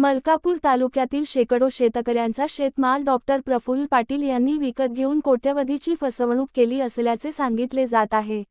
मलकापूर तालुक्यातील शेकडो शेतकऱ्यांचा शेतमाल डॉक्टर प्रफुल्ल पाटील यांनी विकत घेऊन कोट्यवधीची फसवणूक केली असल्याचे सांगितले जात आहे.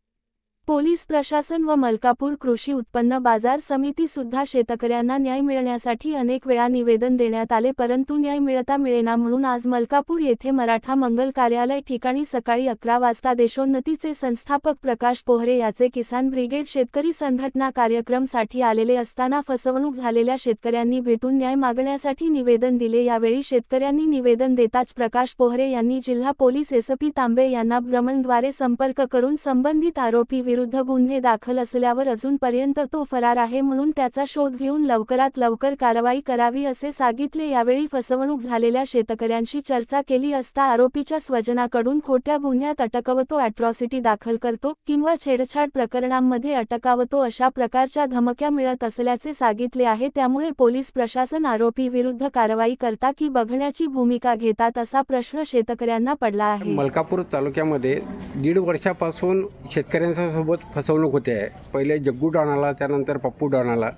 पोलीस प्रशासन व मलकापूर कृषी उत्पन्न बाजार समिती सुद्धा शेतकऱ्यांना न्याय मिळण्यासाठी अनेक वेळा निवेदन देण्यात आले परंतु न्याय मिळता मिळेना म्हणून आज मलकापूर येथे मराठा मंगल कार्यालय ठिकाणी सकाळी अकरा वाजता देशोन्नतीचे संस्थापक प्रकाश पोहरे याचे किसान ब्रिगेड शेतकरी संघटना कार्यक्रमसाठी आलेले असताना फसवणूक झालेल्या शेतकऱ्यांनी भेटून न्याय मागण्यासाठी निवेदन दिले. यावेळी शेतकऱ्यांनी निवेदन देताच प्रकाश पोहरे यांनी जिल्हा पोलीस एसपी तांबे यांना भ्रमणद्वारे संपर्क करून संबंधित आरोपी विरुद्ध गुन्हे दाखल असल्यावर अजूनपर्यंत तो फरार आहे म्हणून त्याचा शोध घेऊन लवकरात लवकर कारवाई करावी असे सांगितले. यावेळी फसवणूक झालेल्या शेतकऱ्यांशी चर्चा केली असता आरोपीच्या स्वजनाकडून खोट्या गुन्ह्यात अटकवतो अॅट्रॉसिटी दाखल करतो किंवा छेडछाड प्रकरणांमध्ये अटकावतो अशा प्रकारच्या धमक्या मिळत असल्याचे सांगितले आहे. त्यामुळे पोलीस प्रशासन आरोपी विरुद्ध कारवाई करता की बघण्याची भूमिका घेतात असा प्रश्न शेतकऱ्यांना पडला आहे. मलकापूर तालुक्यामध्ये दीड वर्षापासून शेतकऱ्यांचा सोबत फसवणूक होते. आहे पहिले जग्गू डॉनाला त्यानंतर पप्पू डॉनाला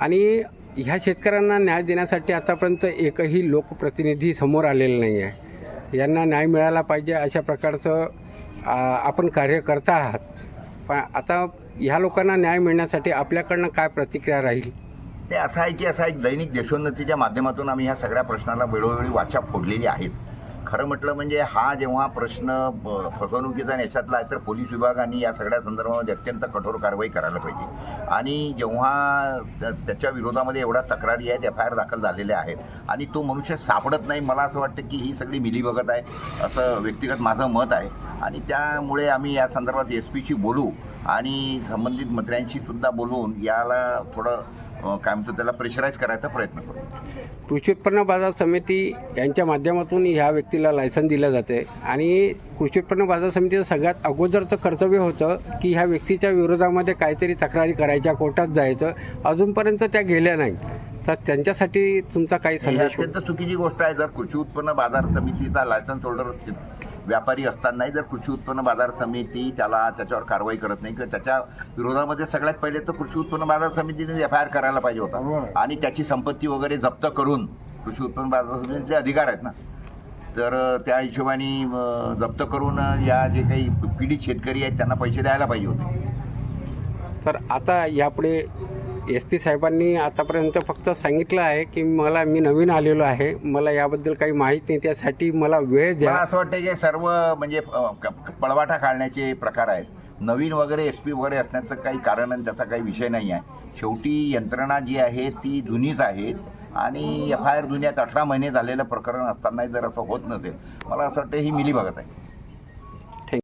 आणि ह्या शेतकऱ्यांना न्याय देण्यासाठी आतापर्यंत एकही लोकप्रतिनिधी समोर आलेला नाही आहे यांना न्याय मिळाला पाहिजे अशा प्रकारचं आपण कार्य करता आहात. पण आता ह्या लोकांना न्याय मिळण्यासाठी आपल्याकडनं काय प्रतिक्रिया राहील? ते असं आहे की असा एक दैनिक देशोन्नतीच्या माध्यमातून आम्ही ह्या सगळ्या प्रश्नाला वेळोवेळी वाचा फोडलेली आहेच खरं म्हटलं म्हणजे हा जेव्हा प्रश्न ब- फसवणुकीचा आणि याच्यातला आहे तर पोलीस विभागाने या सगळ्या संदर्भामध्ये अत्यंत कठोर कारवाई करायला पाहिजे. आणि जेव्हा त्या- त्याच्या विरोधामध्ये एवढ्या तक्रारी आहेत एफ आय आर दाखल झालेल्या आहेत आणि तो मनुष्य सापडत नाही मला असं वाटतं की ही सगळी मिलीभगत आहे असं व्यक्तिगत माझं मत आहे. आणि त्यामुळे आम्ही या संदर्भात एस पीशी बोलू आणि संबंधित मंत्र्यांशी सुद्धा बोलून याला थोडं काय म्हणतो त्याला प्रेशराईज करायचा प्रयत्न करू. कृषी उत्पन्न बाजार समिती यांच्या माध्यमातून ह्या व्यक्तीला लायसन दिलं जाते. आणि कृषी उत्पन्न बाजार समितीचं सगळ्यात अगोदरचं कर्तव्य होतं की ह्या व्यक्तीच्या विरोधामध्ये काहीतरी तक्रारी करायच्या कोर्टात जायचं. अजूनपर्यंत त्या गेल्या नाही तर त्यांच्यासाठी तुमचा काही संदेश अत्यंत चुकीची गोष्ट आहे. जर कृषी उत्पन्न बाजार समितीचा लायसन्स होल्डर व्यापारी असतानाही जर कृषी उत्पन्न बाजार समिती त्याला त्याच्यावर कारवाई करत नाही किंवा त्याच्या विरोधामध्ये सगळ्यात पहिले तर कृषी उत्पन्न बाजार समितीने एफ आय आर करायला पाहिजे होता. आणि त्याची संपत्ती वगैरे जप्त करून कृषी उत्पन्न बाजार समितीचे अधिकार आहेत ना. तर त्या हिशोबाने जप्त करून या जे काही पीडित शेतकरी आहेत त्यांना पैसे द्यायला पाहिजे होते. तर आता यापुढे एस पी साहेबांनी आतापर्यंत फक्त सांगितलं आहे की मला मी नवीन आलेलो आहे. मला याबद्दल काही माहीत नाही. त्यासाठी मला वेळ द्या. असं वाटतं की सर्व म्हणजे क- पळवाटा काढण्याचे प्रकार आहेत. नवीन वगैरे एस पी वगैरे असण्याचं काही कारण आणि त्याचा काही विषय नाही आहे. शेवटी यंत्रणा जी आहे ती जुनीच आहेत आणि एफ आय आर जुन्यात अठरा महिने झालेलं प्रकरण असतानाही जर असं होत नसेल मला असं वाटतं ही मिली बघत आहे.